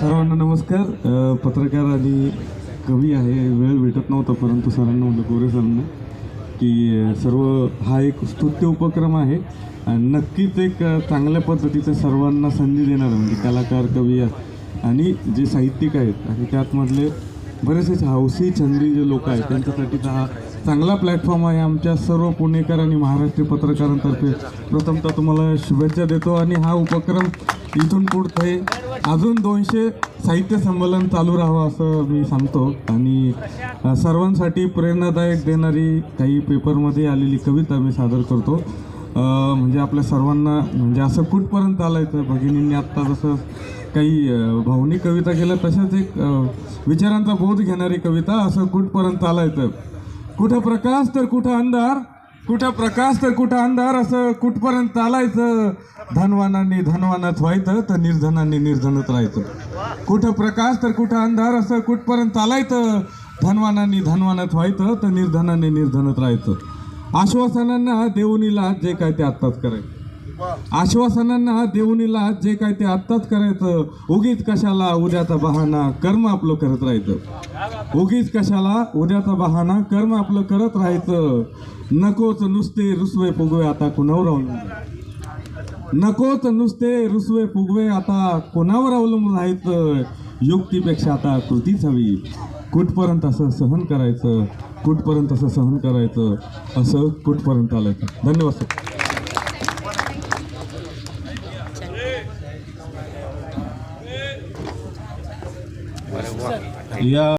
सर्वांना नमस्कार. पत्रकार आणि कवी आहे. वेळ भेटत नव्हता परंतु सरांना म्हटलं गोरे सरांना की सर्व हा एक स्तुत्य उपक्रम आहे. आणि नक्कीच एक चांगल्या पद्धतीचं सर्वांना संधी देणार म्हणजे कलाकार कवी आणि जे साहित्यिक आहेत. आणि त्यातमधले बरेचसे हौसी छंदी जे लोक आहेत त्यांच्यासाठीचा हा चांगला प्लॅटफॉर्म आहे आमच्या सर्व पुणेकर आणि महाराष्ट्रीय पत्रकारांतर्फे. प्रथमतः तुम्हाला शुभेच्छा देतो आणि हा उपक्रम इथून पुढे अजून दोनशे साहित्य संमेलन चालू राहावं असं मी सांगतो. आणि सर्वांसाठी प्रेरणादायक देणारी काही पेपरमध्ये आलेली कविता मी सादर करतो. म्हणजे आपल्या सर्वांना म्हणजे असं कुठपर्यंत आलायचं? भगिनींनी आत्ता जसं काही भावनिक कविता केल्या तशाच एक विचारांचा बोध घेणारी कविता असं कुठपर्यंत आलायचं? कुठं प्रकाश तर कुठं अंधार? कुठं प्रकाश तर कुठं अंधार असं कुठपर्यंत चालायचं? धनवानांनी धनवानात व्हायचं तर निर्धनांनी निर्धनच राहायचं. कुठं प्रकाश तर कुठं अंधार असं कुठपर्यंत चालायचं? धनवानांनी धनवानात व्हायचं तर निर्धनांनी निर्धनच राहायचं. आश्वासनांना देऊनीला जे काय ते आत्ताच करायचं. आश्वासनांना देऊनीला जे काय ते आत्ताच करायचं उगीच कशाला उद्याचा बहाणा कर्म आपलं करत राहायचं? उगीच कशाला उद्याचा बहाणा कर्म आपलं करत राहायचं? नकोच नुसते रुसवे फुगवे आता कुणावर अवलंबून? नकोच नुसते रुसवे फुगवे आता कोणावर अवलंबून राहायचं? युक्तीपेक्षा आता कृतीच हवी. कुठपर्यंत असं सहन करायचं? कुठपर्यंत असं सहन करायचं? असं कुठपर्यंत आलं? धन्यवाद सर. Yeah.